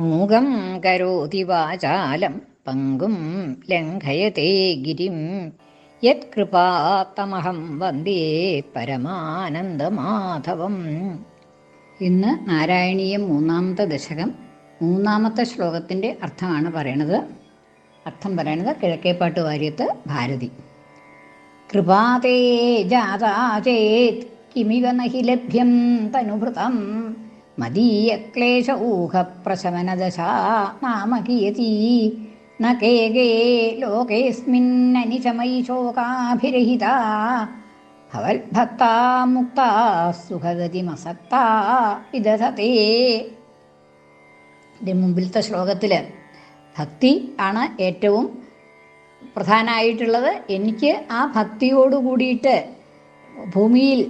മൂകം കരോതി വാചാലം പങ്കും ലംഘയത്തെ ഗിരിം. യത്കൃപാത്തമഹം വന്ദേ പരമാനന്ദമാധവം. ഇന്ന് നാരായണീയം മൂന്നാമത്തെ ദശകം മൂന്നാമത്തെ ശ്ലോകത്തിന്റെ അർത്ഥമാണ് പറയണത്. അർത്ഥം പറയണത് കിഴക്കേപ്പാട്ട് വാര്യത്ത് ഭാരതി. കൃപാതേ ജാതാ ചേത് കിമിവ നഹി ലഭ്യം തനുഭൃതം. മദീയക്ലേശ ഊഹപ്രശമനദശാ നാമ കിയതി ലോകേസ്മിന്നനിശമയി ശോകാഭിരഹിത ഭവത്ഭക്താ മുക്താ സുഖഗതിമസക്താ വിദധത്തെ ഇതിന് മുമ്പിലത്തെ ശ്ലോകത്തിൽ ഭക്തി ആണ് ഏറ്റവും പ്രധാനമായിട്ടുള്ളത് എനിക്ക് ആ ഭക്തിയോട് കൂടിയിട്ട് ഭൂമിയിൽ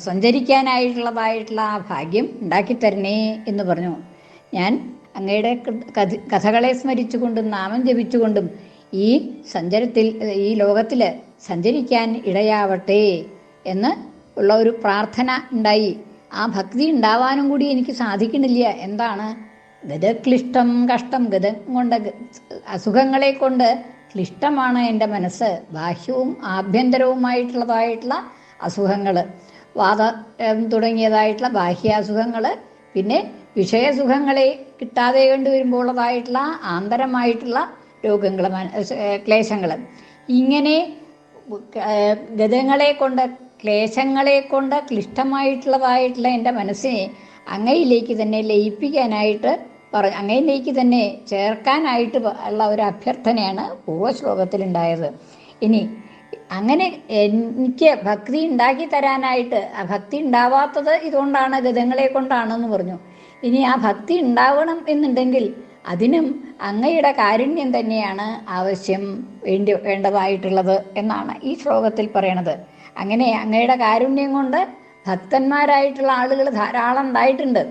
സഞ്ചരിക്കാനായിട്ടുള്ളതായിട്ടുള്ള ആ ഭാഗ്യം ഉണ്ടാക്കിത്തരണേ എന്ന് പറഞ്ഞു. ഞാൻ അങ്ങയുടെ കഥ കഥകളെ സ്മരിച്ചുകൊണ്ടും നാമം ജപിച്ചുകൊണ്ടും ഈ സഞ്ചരത്തിൽ ഈ ലോകത്തിൽ സഞ്ചരിക്കാൻ ഇടയാവട്ടെ എന്ന് ഉള്ള ഒരു പ്രാർത്ഥന ഉണ്ടായി. ആ ഭക്തി ഉണ്ടാവാനും കൂടി എനിക്ക് സാധിക്കണില്ല. എന്താണ്? ഗതക്ലിഷ്ടം കഷ്ടം. ഗതം കൊണ്ട് അസുഖങ്ങളെ കൊണ്ട് ക്ലിഷ്ടമാണ് എന്റെ മനസ്സ്. ബാഹ്യവും ആഭ്യന്തരവുമായിട്ടുള്ളതായിട്ടുള്ള അസുഖങ്ങൾ വാദ തുടങ്ങിയതായിട്ടുള്ള ബാഹ്യാസുഖങ്ങൾ പിന്നെ വിഷയസുഖങ്ങളെ കിട്ടാതെ കണ്ടുവരുമ്പോഴുള്ളതായിട്ടുള്ള ആന്തരമായിട്ടുള്ള രോഗങ്ങൾ ക്ലേശങ്ങൾ ഇങ്ങനെ ഗതങ്ങളെ കൊണ്ട് ക്ലേശങ്ങളെ കൊണ്ട് ക്ലിഷ്ടമായിട്ടുള്ളതായിട്ടുള്ള എന്റെ മനസ്സിനെ അങ്ങയിലേക്ക് തന്നെ ലയിപ്പിക്കാനായിട്ട് പറ അങ്ങയിലേക്ക് തന്നെ ചേർക്കാനായിട്ട് ഉള്ള ഒരു അഭ്യർത്ഥനയാണ് പൂർവശ്ലോകത്തിലുണ്ടായത്. ഇനി അങ്ങനെ എനിക്ക് ഭക്തി ഉണ്ടാക്കി തരാനായിട്ട് ആ ഭക്തി ഉണ്ടാവാത്തത് ഇതുകൊണ്ടാണ് ഗതങ്ങളെ കൊണ്ടാണെന്ന് പറഞ്ഞു. ഇനി ആ ഭക്തി ഉണ്ടാവണം എന്നുണ്ടെങ്കിൽ അതിനും അങ്ങയുടെ കാരുണ്യം തന്നെയാണ് ആവശ്യം വേണ്ടി വേണ്ടതായിട്ടുള്ളത് എന്നാണ് ഈ ശ്ലോകത്തിൽ പറയണത്. അങ്ങനെ അങ്ങയുടെ കാരുണ്യം കൊണ്ട് ഭക്തന്മാരായിട്ടുള്ള ആളുകൾ ധാരാളം ഉണ്ടായിട്ടുണ്ട്.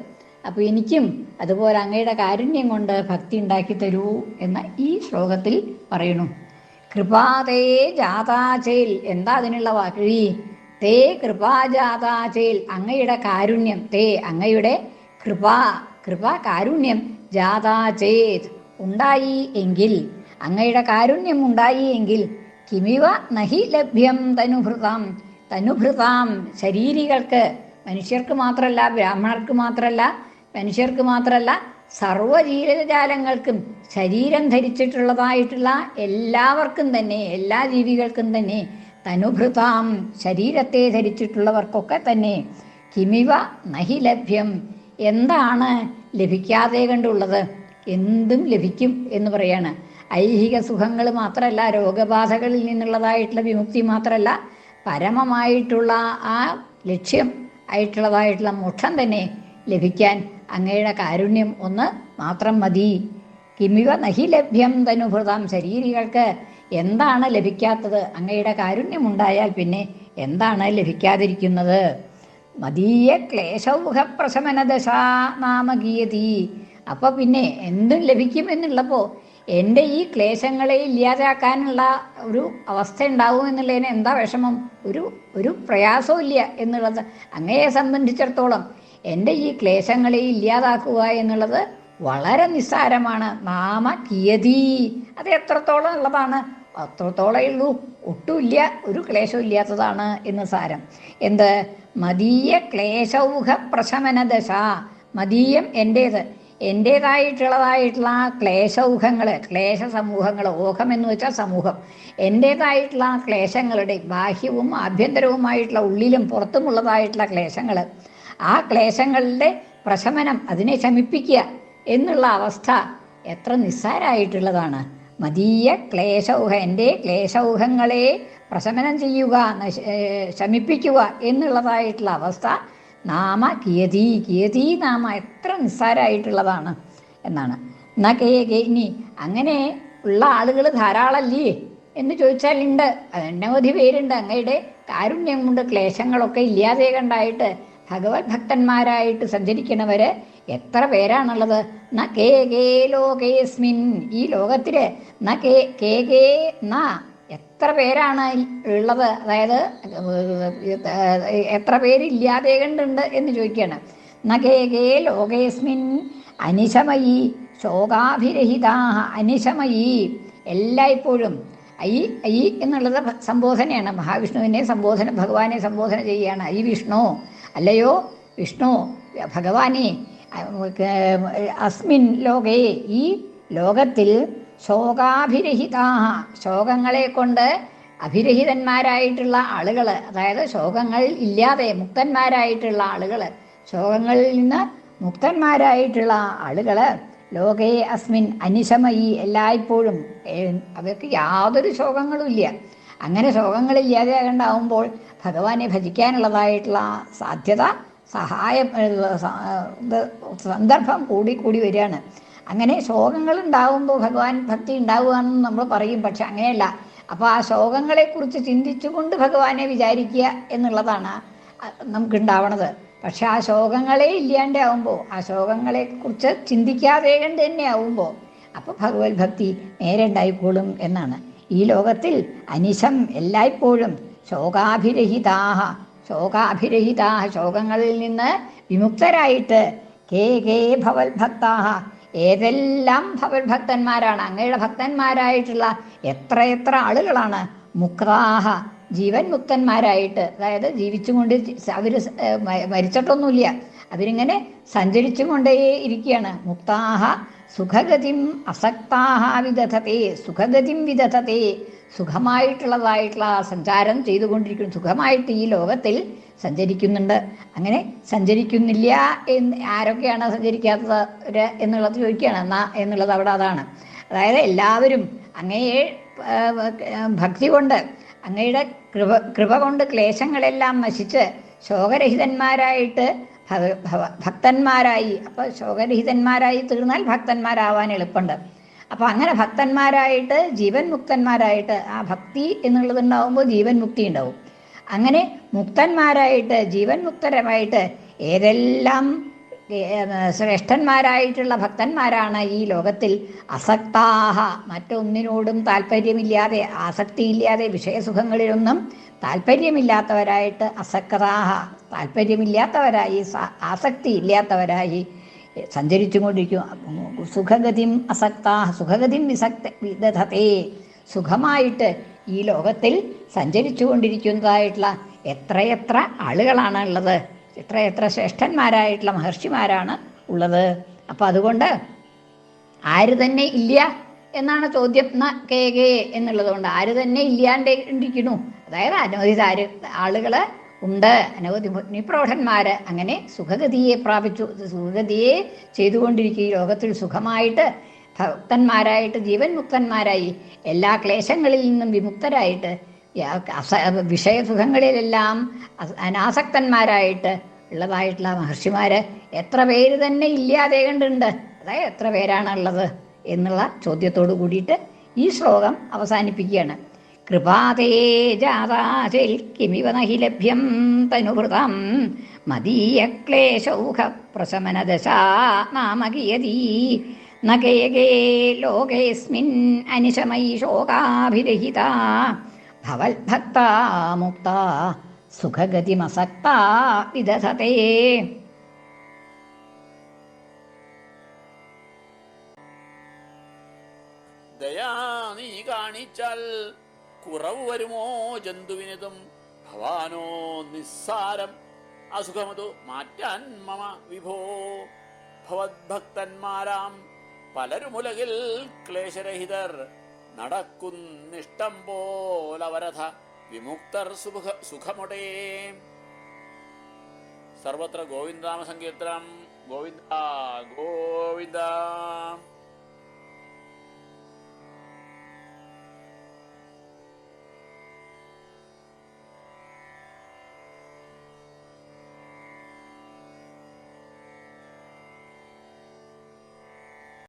അപ്പോൾ എനിക്കും അതുപോലെ അങ്ങയുടെ കാരുണ്യം കൊണ്ട് ഭക്തി ഉണ്ടാക്കി തരൂ എന്ന് ഈ ശ്ലോകത്തിൽ പറയണു കൃപാതേ ജാതാചേൽ. എന്താ അതിനുള്ള വാക്കി തേ കൃപാജാതാചേൽ അങ്ങയുടെ കാരുണ്യം. തേ അങ്ങയുടെ കൃപ കൃപ കാരുണ്യം ജാതാചേത്. ഉണ്ടായി എങ്കിൽ അങ്ങയുടെ കാരുണ്യം ഉണ്ടായി എങ്കിൽ കിമിവ നഹി ലഭ്യം തനുഭൃതാം. തനുഭൃതാം ശരീരികൾക്ക് മനുഷ്യർക്ക് മാത്രമല്ല ബ്രാഹ്മണർക്ക് മാത്രമല്ല മനുഷ്യർക്ക് മാത്രമല്ല സർവജീവജാലങ്ങൾക്കും ശരീരം ധരിച്ചിട്ടുള്ളതായിട്ടുള്ള എല്ലാവർക്കും തന്നെ എല്ലാ ജീവികൾക്കും തന്നെ തനുഭൃതാം ശരീരത്തെ ധരിച്ചിട്ടുള്ളവർക്കൊക്കെ തന്നെ കിമിവ നഹി ലഭ്യം. എന്താണ് ലഭിക്കാതെ കണ്ടുള്ളത്? എന്തും ലഭിക്കും എന്ന് പറയാണ്. ഐഹിക സുഖങ്ങൾ മാത്രമല്ല രോഗബാധകളിൽ നിന്നുള്ളതായിട്ടുള്ള വിമുക്തി മാത്രമല്ല പരമമായിട്ടുള്ള ആ ലക്ഷ്യം ആയിട്ടുള്ളതായിട്ടുള്ള മോക്ഷം തന്നെ ലഭിക്കാൻ അങ്ങയുടെ കാരുണ്യം ഒന്ന് മാത്രം മതി. കിമിവ നഹി ലഭ്യം തനുഭൃതം ശരീരികൾക്ക് എന്താണ് ലഭിക്കാത്തത്? അങ്ങയുടെ കാരുണ്യം ഉണ്ടായാൽ പിന്നെ എന്താണ് ലഭിക്കാതിരിക്കുന്നത്? മതീയ ക്ലേശൗഹ പ്രശമന ദശാ നാമഗീയതി അപ്പോൾ പിന്നെ എന്തും ലഭിക്കുമെന്നുള്ളപ്പോൾ എന്റെ ഈ ക്ലേശങ്ങളെ ഇല്ലാതാക്കാനുള്ള ഒരു അവസ്ഥ ഉണ്ടാവും എന്നുള്ളതിന് എന്താ വിഷമം? ഒരു ഒരു പ്രയാസവും ഇല്ല എന്നുള്ളത് അങ്ങയെ സംബന്ധിച്ചിടത്തോളം എന്റെ ഈ ക്ലേശങ്ങളെ ഇല്ലാതാക്കുക എന്നുള്ളത് വളരെ നിസ്സാരമാണ്. നാമ കിയതി അത് എത്രത്തോളം ഉള്ളതാണ്? അത്രത്തോളം ഉള്ളൂ. ഒട്ടുമില്ല ഒരു ക്ലേശവും ഇല്ലാത്തതാണ് എന്ന് സാരം. എന്ത്? മതീയ ക്ലേശൗഹ പ്രശമന ദശ. മതീയം എന്റേത് എന്റേതായിട്ടുള്ളതായിട്ടുള്ള ക്ലേശൗഹങ്ങൾ ക്ലേശ സമൂഹങ്ങൾ ഓഹം എന്ന് വെച്ചാൽ സമൂഹം. എന്റേതായിട്ടുള്ള ക്ലേശങ്ങളുടെ ബാഹ്യവും ആഭ്യന്തരവുമായിട്ടുള്ള ഉള്ളിലും പുറത്തുമുള്ളതായിട്ടുള്ള ക്ലേശങ്ങൾ ആ ക്ലേശങ്ങളുടെ പ്രശമനം അതിനെ ശമിപ്പിക്കുക എന്നുള്ള അവസ്ഥ എത്ര നിസ്സാരായിട്ടുള്ളതാണ്. മതീയ ക്ലേശൗഹ എന്റെ ക്ലേശൗഹങ്ങളെ പ്രശമനം ചെയ്യുക ശമിപ്പിക്കുക എന്നുള്ളതായിട്ടുള്ള അവസ്ഥ നാമ കിയതി കിയതി നാമ എത്ര നിസ്സാരമായിട്ടുള്ളതാണ് എന്നാണ്. എന്നാ കേ ഇനി അങ്ങനെ ഉള്ള ആളുകൾ ധാരാളല്ലേ എന്ന് ചോദിച്ചാൽ ഉണ്ട് അനവധി പേരുണ്ട്. അങ്ങയുടെ കാരുണ്യം കൊണ്ട് ക്ലേശങ്ങളൊക്കെ ഇല്ലാതെ കണ്ടായിട്ട് ഭഗവത് ഭക്തന്മാരായിട്ട് സഞ്ചരിക്കുന്നവര് എത്ര പേരാണുള്ളത്? ന കേ കേ ലോകേസ്മിൻ. ഈ ലോകത്തിൽ ന കേ കേ കേ ന. എത്ര പേരാണ് ഉള്ളത്? അതായത് എത്ര പേരില്ലാതെ കണ്ടുണ്ട് എന്ന് ചോദിക്കുകയാണ് ന കേ കേ ലോകേസ്മിൻ. അനിശമയി. ശോകാഭിരഹിതാഹ അനിശമയി. എല്ലായ്പ്പോഴും ഐ ഐ എന്നുള്ളത് സംബോധനയാണ്. മഹാവിഷ്ണുവിനെ സംബോധന ഭഗവാനെ സംബോധന ചെയ്യുകയാണ്. ഐ വിഷ്ണു. അല്ലയോ? വിഷ്ണു ഭഗവാനെ അസ്മിൻ ലോകേ ഈ ലോകത്തിൽ ശോകാഭിരഹിതാ ശോകങ്ങളെ കൊണ്ട് അഭിരഹിതന്മാരായിട്ടുള്ള ആളുകൾ അതായത് ശോകങ്ങൾ ഇല്ലാതെ മുക്തന്മാരായിട്ടുള്ള ആളുകൾ ശോകങ്ങളിൽ നിന്ന് മുക്തന്മാരായിട്ടുള്ള ആളുകൾ ലോകേ അസ്മിൻ അനിശമയി എല്ലായ്പ്പോഴും അവർക്ക് യാതൊരു ശോകങ്ങളും ഇല്ല. അങ്ങനെ രോഗങ്ങളില്ലാതെയാകണ്ടാവുമ്പോൾ ഭഗവാനെ ഭജിക്കാനുള്ളതായിട്ടുള്ള സാധ്യത സഹായം സന്ദർഭം കൂടി കൂടി വരികയാണ്. അങ്ങനെ ശോകങ്ങൾ ഉണ്ടാകുമ്പോൾ ഭഗവാൻ ഭക്തി ഉണ്ടാവുക എന്ന് നമ്മൾ പറയും പക്ഷെ അങ്ങനെയല്ല. അപ്പോൾ ആ ശോകങ്ങളെക്കുറിച്ച് ചിന്തിച്ചുകൊണ്ട് ഭഗവാനെ വിചാരിക്കുക എന്നുള്ളതാണ് നമുക്കുണ്ടാവണത്. പക്ഷെ ആ ശോകങ്ങളെ ഇല്ലാണ്ടാവുമ്പോൾ ആ ശോകങ്ങളെക്കുറിച്ച് ചിന്തിക്കാതെ കണ്ട് തന്നെ ആവുമ്പോൾ അപ്പോൾ ഭഗവത് ഭക്തി നേരെ ഉണ്ടായിക്കോളും എന്നാണ്. ഈ ലോകത്തിൽ അനിശം എല്ലായ്പ്പോഴും ശോകാഭിരഹിതാഹ ശോകാഭിരഹിതാഹ ശോകങ്ങളിൽ നിന്ന് വിമുക്തരായിട്ട് കേ കേ ഭവത്ഭക്താഹ. ഭക്താഹ ഏതെല്ലാം ഭവത്ഭക്തന്മാരാണ് അങ്ങയുടെ ഭക്തന്മാരായിട്ടുള്ള എത്ര എത്ര ആളുകളാണ് മുക്താഹ ജീവൻ മുക്തന്മാരായിട്ട് അതായത് ജീവിച്ചുകൊണ്ട് അവർ മരിച്ചിട്ടൊന്നുമില്ല. അവരിങ്ങനെ സഞ്ചരിച്ചും കൊണ്ടേ ഇരിക്കുകയാണ്. മുക്താഹ സുഖഗതിം അസക്താഹ വിദധത്തെ സുഖഗതിം വിദധത്തെ സുഖമായിട്ടുള്ളതായിട്ടുള്ള സഞ്ചാരം ചെയ്തുകൊണ്ടിരിക്കുന്നു. സുഖമായിട്ട് ഈ ലോകത്തിൽ സഞ്ചരിക്കുന്നുണ്ട്. അങ്ങനെ സഞ്ചരിക്കുന്നില്ല എന്ന് ആരൊക്കെയാണ് സഞ്ചരിക്കാത്തത് എന്നുള്ളത് ചോദിക്കുകയാണ്. എന്നാ എന്നുള്ളത് അവിടെ അതാണ്. അതായത് എല്ലാവരും അങ്ങയെ ഭക്തി കൊണ്ട് അങ്ങയുടെ കൃപ കൃപ കൊണ്ട് ക്ലേശങ്ങളെല്ലാം നശിച്ച് ശോകരഹിതന്മാരായിട്ട് ഭക്തന്മാരായി. അപ്പോൾ ശോകരഹിതന്മാരായി തീർന്നാൽ ഭക്തന്മാരാവാൻ എളുപ്പമുണ്ട്. അപ്പോൾ അങ്ങനെ ഭക്തന്മാരായിട്ട് ജീവൻ മുക്തന്മാരായിട്ട് ആ ഭക്തി എന്നുള്ളത് ഉണ്ടാവുമ്പോൾ ജീവൻ മുക്തി ഉണ്ടാവും. അങ്ങനെ മുക്തന്മാരായിട്ട് ജീവൻ മുക്തരമായിട്ട് ഏതെല്ലാം ശ്രേഷ്ഠന്മാരായിട്ടുള്ള ഭക്തന്മാരാണ് ഈ ലോകത്തിൽ. അസക്താഹ മറ്റൊന്നിനോടും താല്പര്യമില്ലാതെ ആസക്തിയില്ലാതെ വിഷയസുഖങ്ങളിലൊന്നും താല്പര്യമില്ലാത്തവരായിട്ട് അസക്താഹ താല്പര്യമില്ലാത്തവരായി ആസക്തി ഇല്ലാത്തവരായി സഞ്ചരിച്ചുകൊണ്ടിരിക്കും. സുഖഗതിം അസക്താഹ സുഖഗതിം വിസക്ത വിദധത്തെ സുഖമായിട്ട് ഈ ലോകത്തിൽ സഞ്ചരിച്ചു കൊണ്ടിരിക്കുന്നതായിട്ടുള്ള എത്രയെത്ര ആളുകളാണ് ഉള്ളത്. എത്രയെത്ര ശ്രേഷ്ഠന്മാരായിട്ടുള്ള മഹർഷിമാരാണ് ഉള്ളത്. അപ്പം അതുകൊണ്ട് ആര് തന്നെ ഇല്ല എന്നാണ് ചോദ്യം. ന എന്നുള്ളത് കൊണ്ട് ആര് തന്നെ ഇല്ലാണ്ട് ഇരിക്കുന്നു അതായത് അനവധി ആര് ഉണ്ട്. അനവധി മുനിപ്രൗഢന്മാര് അങ്ങനെ സുഖഗതിയെ പ്രാപിച്ചു. സുഖഗതിയെ ചെയ്തുകൊണ്ടിരിക്കുക ഈ ലോകത്തിൽ സുഖമായിട്ട് ഭക്തന്മാരായിട്ട് ജീവൻ മുക്തന്മാരായി എല്ലാ ക്ലേശങ്ങളിൽ നിന്നും വിമുക്തരായിട്ട് വിഷയസുഖങ്ങളിലെല്ലാം അനാസക്തന്മാരായിട്ട് ഉള്ളതായിട്ടുള്ള മഹർഷിമാര് എത്ര പേര് തന്നെ ഇല്ലാതെ കണ്ടുണ്ട് അതായത് എത്ര പേരാണുള്ളത് എന്നുള്ള ചോദ്യത്തോട് കൂടിയിട്ട് ഈ ശ്ലോകം അവസാനിപ്പിക്കുകയാണ്. കൃപാതേ ജാതാചിൽ കിമിവ നഹി ലഭ്യം ലോകേസ്മിൻ ഭവത്ഭക്താ മുക്ത. സുഖഗതിമസക്താ വിദധത്തെ ദയാ നീ കാണിച്ചാൽ കുറവ് വരുമോ ജന്തുവിനതും? ഭവാനോ നിസ്സാരം അസുഖമതു മാറ്റാൻ മമ വിഭോ. ഭവദ്ഭക്തന്മാരാം പലരുമുലകിൽ ക്ലേശരഹിതർ നടക്കുന്നിഷ്ടം പോലവരഥ. விமுக்தர் சுபுக சுகமுடே सर्वत्र गोविन्दामसङ्कीर्तनं गोविन्द गोविन्द